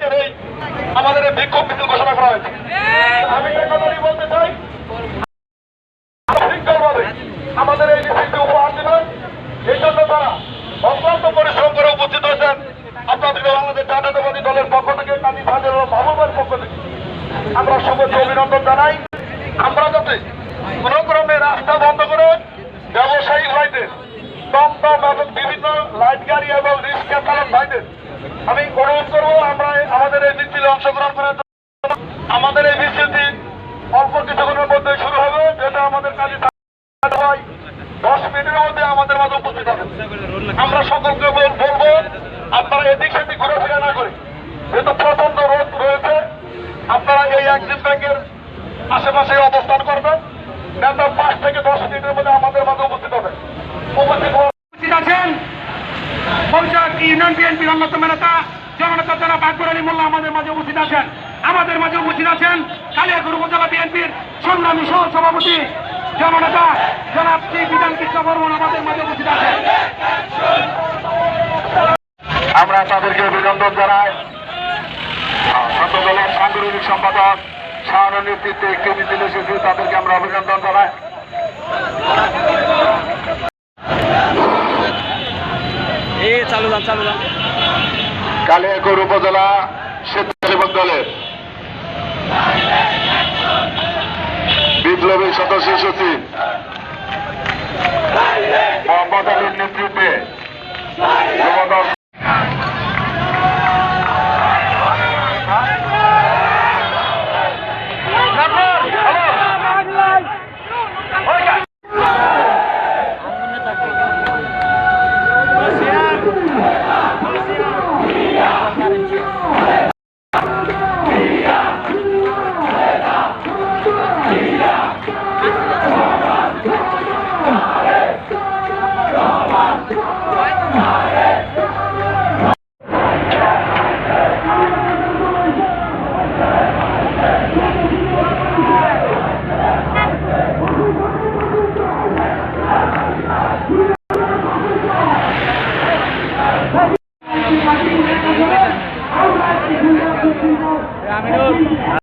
থেকেই আমাদের এই বিক্ষোভ মিছিল ঘোষণা করা হয়েছে। আমি কথাই বলতে চাই শৃঙ্খলভাবে আমাদের এই মিছিলটি উপহার দেবেন এই জন্য তারা অত্যন্ত পরিশ্রম করে উপস্থিত হয়েছেন। আপনাদের বাংলাদেশ জাতীয়তাবাদী দলের পক্ষ থেকে কাজী সাজের মাহবুবের পক্ষ থেকে। আমরা সবাইকে অভিনন্দন জানাই। আমরা যাতে কোন ক্রমে রাস্তা বন্ধ করে ব্যবসায়ী ভাইদের লাইট গাড়ি এবং রিক্সা চালক ভাইদের। আমি অনুরোধ করব, আমরা আমাদের এই মিছিলে অংশগ্রহণ করার আমাদের এই মিছিলটি অল্প কিছুক্ষণের মধ্যে শুরু হবে, যেটা আমাদের কাজে দশ মিনিটের মধ্যে আমাদের মাঝে উপস্থিত হবে। আমরা সকলকে বলব, আপনারা এদিক সেদিক ঘোরাফেরা না করে। যেহেতু প্রচণ্ড রোদ রয়েছে, আপনারা এই অ্যাক্সিস ব্যাংকের আশেপাশে অবস্থান করবেন। নেতা পাঁচ থেকে দশ মিনিটের মধ্যে আমাদের মাঝে উপস্থিত হবে উপস্থিত হওয়ার উপস্থিত আছেন বংশাক ইউনিয়ন বিএনপির অন্যতম নেতা, জননেতা জনাব আকবর আলী মোল্লা আমাদের মাঝে উপস্থিত আছেন, আমাদের মাঝে উপস্থিত আছেন কালিয়াকুর উপজেলা বিএনপির সংগ্রামী সহ সভাপতি জননেতা জনাব শ্রী বিধান কৃষ্ণ বর্মন আমাদের মাঝে উপস্থিত আছেন। আমরা তাদেরকে অভিনন্দন জানাই। ছাত্র দলের সাংগঠনিক সম্পাদক শাহরের নেতৃত্বে একটি মিছিল এসেছে, তাদেরকে আমরা অভিনন্দন জানাই। চালু যান চালু যান কালিয়াকৈর উপজেলা স্বেচ্ছাসেবক দলের। বিপ্লবী সদস্য সচিব ¡Vamos!